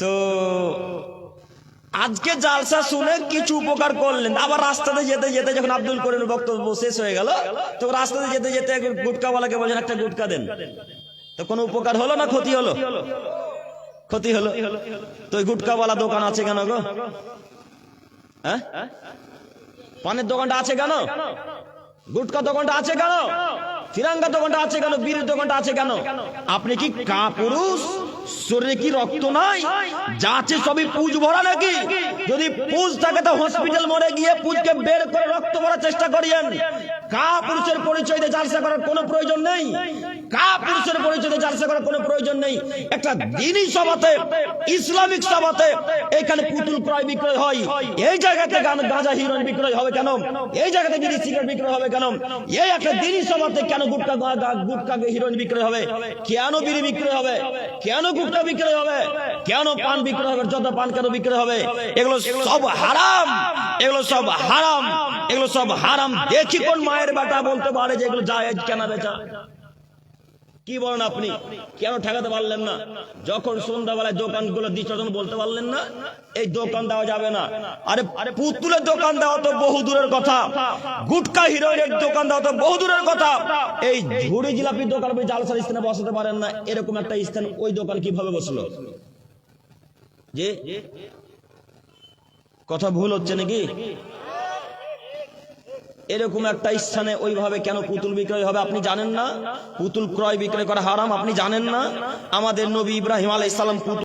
তো আজকে জালসা শুনে কিছু উপকার করলেন। আবার রাস্তাতে যেতে যেতে যখন আব্দুল করিম বক্তব্য শেষ হয়ে গেল তো রাস্তাতে যেতে যেতে গুটকাওয়ালাকে বলছেন একটা গুটকা দেন। তো কোনো উপকার হলো না ক্ষতি হলো? ক্ষতি হলো? তো গুটকাওয়ালা দোকান আছে কেন গো? হ্যাঁ? পানের দোকানটা আছে কেন? গুটকা দোকানটা আছে কেন? ফিরাঙ্গা দোকানটা আছে কেন? বীরের দোকানটা আছে কেন? আপনি কি কা পুরুষ শরীরে কি রক্ত নাই? যা আছে সবই পুজ ভরা নাকি? যদি পুজ থাকে তো হসপিটাল মরে গিয়ে পুজকে বের করে রক্ত ভরার চেষ্টা করিয়েন। কা পুরুষের পরিচয় দিয়ে জালসা করার কোনো প্রয়োজন নেই। কা পুরুষের পরিচয় দিয়ে জালসা করার কোনো প্রয়োজন নেই। একটা দিনই সভাতে, ইসলামিক সভাতে এখানে পুতুল ক্রয় বিক্রয় হয়। এই জায়গাতে গান- গাঁজা হিরোইন বিক্রয় হবে কেন? এই জায়গাতে বিড়ি সিগারেট বিক্রয় হবে কেন? এই একটা দিনই সভাতে কেন গুটকা গুটকা হিরোইন বিক্রয় হবে? কেন বিড়ি বিক্রয় হবে? কেন গুটকা বিক্রয় হবে? কেন পান বিক্রয় হবে? যত পান কেন বিক্রয় হবে? এগুলো সব হারাম। এগুলো সব হারাম। সব হারাম। দেখি কোন মায়ের বেটা বলতে পারে যে এগুলো জায়েজ কেনা বেচা। কি বলেন আপনি? কেন ঠেকাতে পারলেন না? যখন সন্ধ্যাবেলায় দোকানগুলো দিচ্ছ তখন বলতে পারলেন না? এই দোকান দেওয়া যাবে না। আরে আরে পুতুলের দোকান দেওয়া তো বহু দূরের কথা। গুটকা হিরোইনের দোকান দেওয়া তো বহু দূরের কথা। এই ঝুড়ি জিলাপির দোকান আপনি জালসার স্থানে বসাতে পারেন না। এরকম একটা স্থান ওই দোকান কীভাবে বসল? যে কথা ভুল হচ্ছে নাকি? এরকম একটা স্থানে ওইভাবে কেন পুতুল বিক্রয় হবে আপনি জানেন না? পুতুল ক্রয় বিক্রয় করা হারাম, আপনি জানেন না? আমাদের নবী ইব্রাহিম আলাই পুতুল